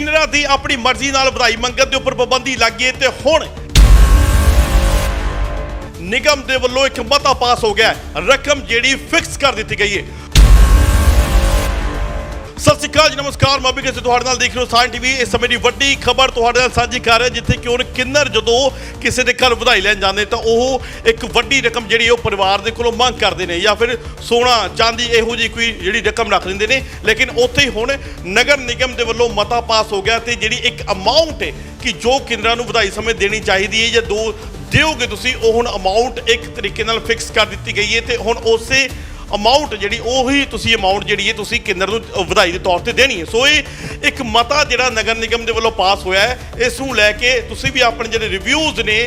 ਕਿੰਨਰਾਂ ਦੀ ਆਪਣੀ ਮਰਜ਼ੀ ਨਾਲ ਵਧਾਈ ਮੰਗਣ ਦੇ ਉੱਪਰ ਪਾਬੰਦੀ ਲੱਗੀ ਹੈ ਤੇ ਹੁਣ ਨਿਗਮ ਦੇ ਵੱਲੋਂ ਇੱਕ ਮਤਾ ਪਾਸ ਹੋ ਗਿਆ ਰਕਮ ਜਿਹੜੀ ਫਿਕਸ ਕਰ ਦਿੱਤੀ ਗਈ ਹੈ। ਅਕਾਲ ਜੀ, ਨਮਸਕਾਰ। ਮੈਂ ਵੀ ਤੁਹਾਡੇ ਨਾਲ ਦੇਖ ਰਹੇ ਹੋ ਸਾਇਨ ਟੀਵੀ। ਇਸ ਸਮੇਂ ਦੀ ਵੱਡੀ ਖਬਰ ਤੁਹਾਡੇ ਨਾਲ ਸਾਂਝੀ ਕਰ ਰਿਹਾ, ਜਿੱਥੇ ਕਿ ਹੁਣ ਕਿੰਨਰ ਜਦੋਂ ਕਿਸੇ ਦੇ ਘਰ ਵਧਾਈ ਲੈਣ ਜਾਂਦੇ ਤਾਂ ਉਹ ਇੱਕ ਵੱਡੀ ਰਕਮ ਜਿਹੜੀ ਉਹ ਪਰਿਵਾਰ ਦੇ ਕੋਲੋਂ ਮੰਗ ਕਰਦੇ ਨੇ ਜਾਂ ਫਿਰ ਸੋਨਾ ਚਾਂਦੀ ਇਹੋ ਜਿਹੀ ਕੋਈ ਜਿਹੜੀ ਰਕਮ ਰੱਖ ਦਿੰਦੇ ਨੇ। ਲੇਕਿਨ ਉੱਥੇ ਹੀ ਹੁਣ ਨਗਰ ਨਿਗਮ ਦੇ ਵੱਲੋਂ ਮਤਾ ਪਾਸ ਹੋ ਗਿਆ ਤੇ ਜਿਹੜੀ ਇੱਕ ਅਮਾਉਂਟ ਹੈ ਕਿ ਜੋ ਕਿੰਨਰਾਂ ਨੂੰ ਵਧਾਈ ਸਮੇਂ ਦੇਣੀ ਚਾਹੀਦੀ ਹੈ ਜਾਂ ਦੋ ਦਿਓਗੇ ਤੁਸੀਂ, ਉਹ ਹੁਣ ਅਮਾਉਂਟ ਇੱਕ ਤਰੀਕੇ ਨਾਲ ਫਿਕਸ ਕਰ ਦਿੱਤੀ ਗਈ ਹੈ ਤੇ ਹੁਣ ਉਸੇ ਅਮਾਉਂਟ ਜਿਹੜੀ ਉਹੀ ਤੁਸੀਂ ਅਮਾਉਂਟ ਜਿਹੜੀ ਹੈ ਤੁਸੀਂ ਕੇਂਦਰ ਨੂੰ ਵਧਾਈ ਦੇ ਤੌਰ ਤੇ ਦੇਣੀ ਹੈ। ਸੋ ਇਹ ਇੱਕ ਮਤਾ ਜਿਹੜਾ ਨਗਰ ਨਿਗਮ ਦੇ ਵੱਲੋਂ ਪਾਸ ਹੋਇਆ ਹੈ। ਇਸ ਨੂੰ ਲੈ ਕੇ ਤੁਸੀਂ ਵੀ ਆਪਣੇ ਜਿਹੜੇ ਰਿਵਿਊਜ਼ ਨੇ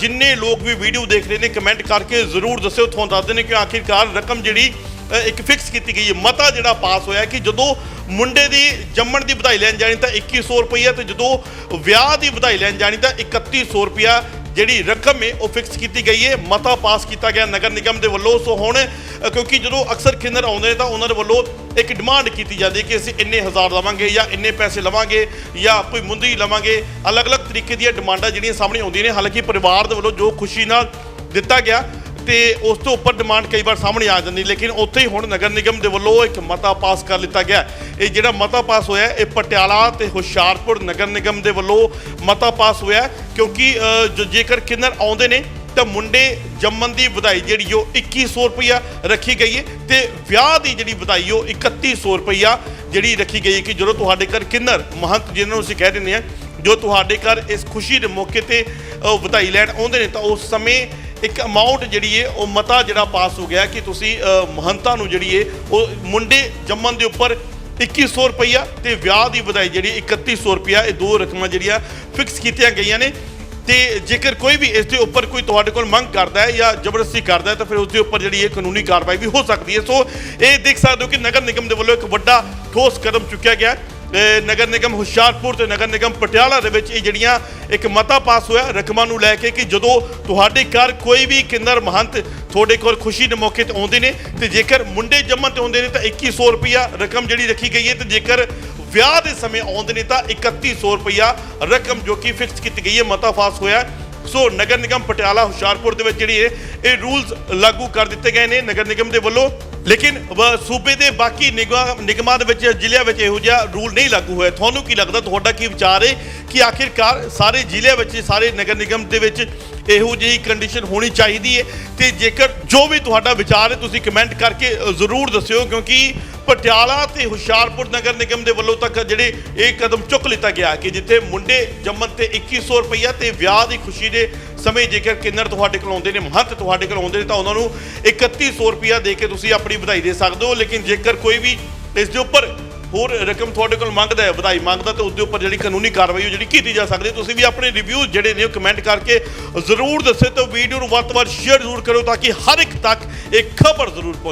ਜਿੰਨੇ ਲੋਕ ਵੀ ਵੀਡੀਓ ਦੇਖ ਰਹੇ ਨੇ ਕਮੈਂਟ ਕਰਕੇ ਜ਼ਰੂਰ ਦੱਸਿਓ। ਤੁਹਾਨੂੰ ਦੱਸਦੇ ਨੇ ਕਿ ਆਖਿਰਕਾਰ ਰਕਮ ਜਿਹੜੀ ਇੱਕ ਫਿਕਸ ਕੀਤੀ ਗਈ ਹੈ। ਮਤਾ ਜਿਹੜਾ ਪਾਸ ਹੋਇਆ ਕਿ ਜਦੋਂ ਮੁੰਡੇ ਦੀ ਜੰਮਣ ਦੀ ਵਧਾਈ ਲੈਣ ਜਾਣੀ ਤਾਂ 2100 ਰੁਪਈਆ ਤੇ ਜਦੋਂ ਵਿਆਹ ਦੀ ਵਧਾਈ ਲੈਣ ਜਾਣੀ ਤਾਂ 3100 ਰੁਪਈਆ ਜਿਹੜੀ ਰਕਮ ਹੈ, ਉਹ ਫਿਕਸ ਕੀਤੀ ਗਈ ਹੈ। ਮਤਾ ਪਾਸ ਕੀਤਾ ਗਿਆ ਨਗਰ ਨਿਗਮ ਦੇ ਵੱਲੋਂ। ਸੋ ਹੁਣ ਕਿਉਂਕਿ ਜਦੋਂ ਅਕਸਰ ਕਿੰਨਰ ਆਉਂਦੇ ਨੇ ਤਾਂ ਉਹਨਾਂ ਦੇ ਵੱਲੋਂ ਇੱਕ ਡਿਮਾਂਡ ਕੀਤੀ ਜਾਂਦੀ ਹੈ ਕਿ ਅਸੀਂ ਇੰਨੇ ਹਜ਼ਾਰ ਲਵਾਂਗੇ ਜਾਂ ਇੰਨੇ ਪੈਸੇ ਲਵਾਂਗੇ ਜਾਂ ਕੋਈ ਮੁੰਦੀ ਲਵਾਂਗੇ। ਅਲੱਗ-ਅਲੱਗ ਤਰੀਕੇ ਦੀਆਂ ਡਿਮਾਂਡਾਂ ਜਿਹੜੀਆਂ ਸਾਹਮਣੇ ਆਉਂਦੀਆਂ ਨੇ, ਹਾਲਾਂਕਿ ਪਰਿਵਾਰ ਦੇ ਵੱਲੋਂ ਜੋ ਖੁਸ਼ੀ ਨਾਲ ਦਿੱਤਾ ਗਿਆ ਤੇ ਉਸ ਤੋਂ ਉੱਪਰ ਡਿਮਾਂਡ ਕਈ ਵਾਰ ਸਾਹਮਣੇ ਆ ਜਾਂਦੀ, ਲੇਕਿਨ ਉੱਥੇ ਹੀ ਹੁਣ ਨਗਰ ਨਿਗਮ ਦੇ ਵੱਲੋਂ ਇੱਕ ਮਤਾ ਪਾਸ ਕਰ ਲਿੱਤਾ ਗਿਆ। ਇਹ ਜਿਹੜਾ ਮਤਾ ਪਾਸ ਹੋਇਆ, ਇਹ ਪਟਿਆਲਾ ਤੇ ਹੁਸ਼ਿਆਰਪੁਰ ਨਗਰ ਨਿਗਮ ਦੇ ਵੱਲੋਂ ਮਤਾ ਪਾਸ ਹੋਇਆ, ਕਿਉਂਕਿ ਜੇਕਰ ਕਿੰਨਰ ਆਉਂਦੇ ਨੇ ਤਾਂ ਮੁੰਡੇ ਜੰਮਣ ਦੀ ਵਧਾਈ ਜਿਹੜੀ ਉਹ 2100 ਰੁਪਇਆ ਰੱਖੀ ਗਈ ਹੈ ਤੇ ਵਿਆਹ ਦੀ ਜਿਹੜੀ ਵਧਾਈ ਉਹ 3100 ਰੁਪਇਆ ਜਿਹੜੀ ਰੱਖੀ ਗਈ ਹੈ ਕਿ ਜਦੋਂ ਤੁਹਾਡੇ ਘਰ ਕਿੰਨਰ ਮਹੰਤ ਜਿਹਨਾਂ ਨੂੰ ਅਸੀਂ ਕਹਿ ਦਿੰਦੇ ਆ ਜੋ ਤੁਹਾਡੇ ਘਰ ਇਸ ਖੁਸ਼ੀ ਦੇ ਮੌਕੇ ਤੇ ਵਧਾਈ ਲੈਣ ਆਉਂਦੇ ਨੇ ਤਾਂ ਉਸ ਸਮੇਂ ਇੱਕ ਅਮਾਉਂਟ ਜਿਹੜੀ ਹੈ ਉਹ ਮਤਾ ਜਿਹੜਾ ਪਾਸ ਹੋ ਗਿਆ ਕਿ ਤੁਸੀਂ ਅ, ਮਹੰਤਾਂ ਨੂੰ ਜਿਹੜੀ ਹੈ ਉਹ ਮੁੰਡੇ ਜੰਮਣ ਦੇ ਉੱਪਰ 2100 ਰੁਪਈਆ ਤੇ ਵਿਆਹ ਦੀ ਵਧਾਈ ਜਿਹੜੀ 3100 ਰੁਪਈਆ ਇਹ ਦੋ ਰਕਮਾਂ ਜਿਹੜੀਆਂ ਫਿਕਸ ਕੀਤੀਆਂ ਗਈਆਂ ਨੇ। ਤੇ ਜੇਕਰ ਕੋਈ ਵੀ ਇਸ ਦੇ ਉੱਪਰ ਕੋਈ ਤੁਹਾਡੇ ਕੋਲ ਮੰਗ ਕਰਦਾ ਹੈ ਜਾਂ ਜ਼ਬਰਦਸਤੀ ਕਰਦਾ ਹੈ, ਤਾਂ ਫਿਰ ਉਸ ਦੇ ਉੱਪਰ ਜਿਹੜੀ ਇਹ ਕਾਨੂੰਨੀ ਕਾਰਵਾਈ ਵੀ ਹੋ ਸਕਦੀ ਹੈ। ਸੋ ਇਹ ਦੇਖ ਸਕਦੇ ਹੋ ਕਿ ਨਗਰ ਨਿਗਮ ਦੇ ਵੱਲੋਂ ਇੱਕ ਵੱਡਾ ਠੋਸ ਕਦਮ ਚੁੱਕਿਆ ਗਿਆ ਨਗਰ ਨਿਗਮ ਹੁਸ਼ਿਆਰਪੁਰ ਤੇ ਨਗਰ ਨਿਗਮ ਪਟਿਆਲਾ ਦੇ ਵਿੱਚ ਇਹ ਜਿਹੜੀਆਂ ਇੱਕ ਮਤਾ ਪਾਸ ਹੋਇਆ, ਰਕਮਾਂ ਨੂੰ ਲੈ ਕੇ ਕਿ ਜਦੋਂ ਤੁਹਾਡੇ ਘਰ ਕੋਈ ਵੀ ਕਿੰਨਰ ਮਹੰਤ ਤੁਹਾਡੇ ਕੋਲ ਖੁਸ਼ੀ ਦੇ ਮੌਕੇ ਤੇ ਆਉਂਦੇ ਨੇ, ਤੇ ਜੇਕਰ ਮੁੰਡੇ ਜੰਮਣ ਤੇ ਆਉਂਦੇ ਨੇ ਤਾਂ 2100 ਰੁਪਇਆ ਰਕਮ ਜਿਹੜੀ ਰੱਖੀ ਗਈ ਹੈ, ਤੇ ਜੇਕਰ ਵਿਆਹ ਦੇ ਸਮੇਂ ਆਉਂਦੇ ਨੇ ਤਾਂ 3100 ਰੁਪਇਆ ਰਕਮ ਜੋ ਕਿ ਫਿਕਸ ਕੀਤੀ ਗਈ ਹੈ ਮਤਾ ਪਾਸ ਹੋਇਆ ਸੋ ਨਗਰ ਨਿਗਮ ਪਟਿਆਲਾ ਹੁਸ਼ਿਆਰਪੁਰ ਦੇ ਵਿੱਚ ਜਿਹੜੀ ਇਹ ਇਹ ਰੂਲਸ ਲਾਗੂ ਕਰ ਦਿੱਤੇ ਗਏ ਨੇ ਨਗਰ ਨਿਗਮ ਦੇ ਵੱਲੋਂ। ਲੇਕਿਨ ਵ- ਸੂਬੇ ਦੇ ਬਾਕੀ ਨਿਗਮਾਂ ਨਿਗਮਾਂ ਦੇ ਵਿੱਚ ਜ਼ਿਲ੍ਹਿਆਂ ਵਿੱਚ ਇਹੋ ਜਿਹਾ ਰੂਲ ਨਹੀਂ ਲਾਗੂ ਹੋਇਆ। ਤੁਹਾਨੂੰ ਕੀ ਲੱਗਦਾ ਤੁਹਾਡਾ ਕੀ ਵਿਚਾਰ ਹੈ ਕਿ ਆਖਿਰਕਾਰ ਸਾਰੇ ਜ਼ਿਲ੍ਹਿਆਂ ਵਿੱਚ ਸਾਰੇ ਨਗਰ ਨਿਗਮ ਦੇ ਵਿੱਚ ਇਹੋ ਜਿਹੀ ਕੰਡੀਸ਼ਨ ਹੋਣੀ ਚਾਹੀਦੀ ਹੈ? ਤੇ ਜੇਕਰ ਜੋ ਵੀ ਤੁਹਾਡਾ ਵਿਚਾਰ ਹੈ ਤੁਸੀਂ ਕਮੈਂਟ ਕਰਕੇ ਅ, ਜ਼ਰੂਰ ਦੱਸਿਓ ਕਿਉਂਕਿ ਪਟਿਆਲਾ ਤੇ ਹੁਸ਼ਿਆਰਪੁਰ ਨਗਰ ਨਿਗਮ ਦੇ ਵੱਲੋਂ ਤੱਕ ਜਿਹੜੇ ਇਹ ਕਦਮ ਚੁੱਕ ਲਿੱਤਾ ਗਿਆ ਕਿ ਜਿੱਥੇ ਮੁੰਡੇ ਜੰਮਣ ਤੇ 2100 ਰੁਪਈਆ ਤੇ ਵਿਆਹ ਦੀ ਖੁਸ਼ੀ ਦੇ ਸਮੇਂ ਜੇਕਰ ਕਿੰਨਰ ਤੁਹਾਡੇ ਕੋਲ ਆਉਂਦੇ ਨੇ, ਮਹੰਤ ਤੁਹਾਡੇ ਕੋਲ ਆਉਂਦੇ ਨੇ, ਤਾਂ ਉਹਨਾਂ ਨੂੰ 3100 ਰੁਪਈਆ ਦੇ ਕੇ ਤੁਸੀਂ ਆਪਣੀ ਵਧਾਈ ਦੇ ਸਕਦੇ ਹੋ ਲੇਕਿਨ ਜੇਕਰ ਕੋਈ ਵੀ ਇਸ ਦੇ ਉੱਪਰ ਹੋਰ ਰਕਮ ਤੁਹਾਡੇ ਕੋਲ ਮੰਗਦਾ ਹੈ, ਵਧਾਈ ਮੰਗਦਾ ਤੇ ਉਸ ਦੇ ਉੱਪਰ ਜਿਹੜੀ ਕਾਨੂੰਨੀ ਕਾਰਵਾਈ ਉਹ ਜਿਹੜੀ ਕੀਤੀ ਜਾ ਸਕਦੀ ਹੈ। ਤੁਸੀਂ ਵੀ ਆਪਣੇ ਰਿਵਿਊ ਜਿਹੜੇ ਨੇ ਉਹ ਕਮੈਂਟ ਕਰਕੇ ਜ਼ਰੂਰ ਦੱਸੇ ਤੇ ਵੀਡੀਓ ਨੂੰ ਵੱਧ ਤੋਂ ਵੱਧ ਸ਼ੇਅਰ ਜ਼ਰੂਰ ਕਰੋ ਤਾਂ ਕਿ ਹਰ ਇੱਕ ਤੱਕ ਇਹ ਖਬਰ ਜ਼ਰੂਰ ਪਹੁੰਚੇ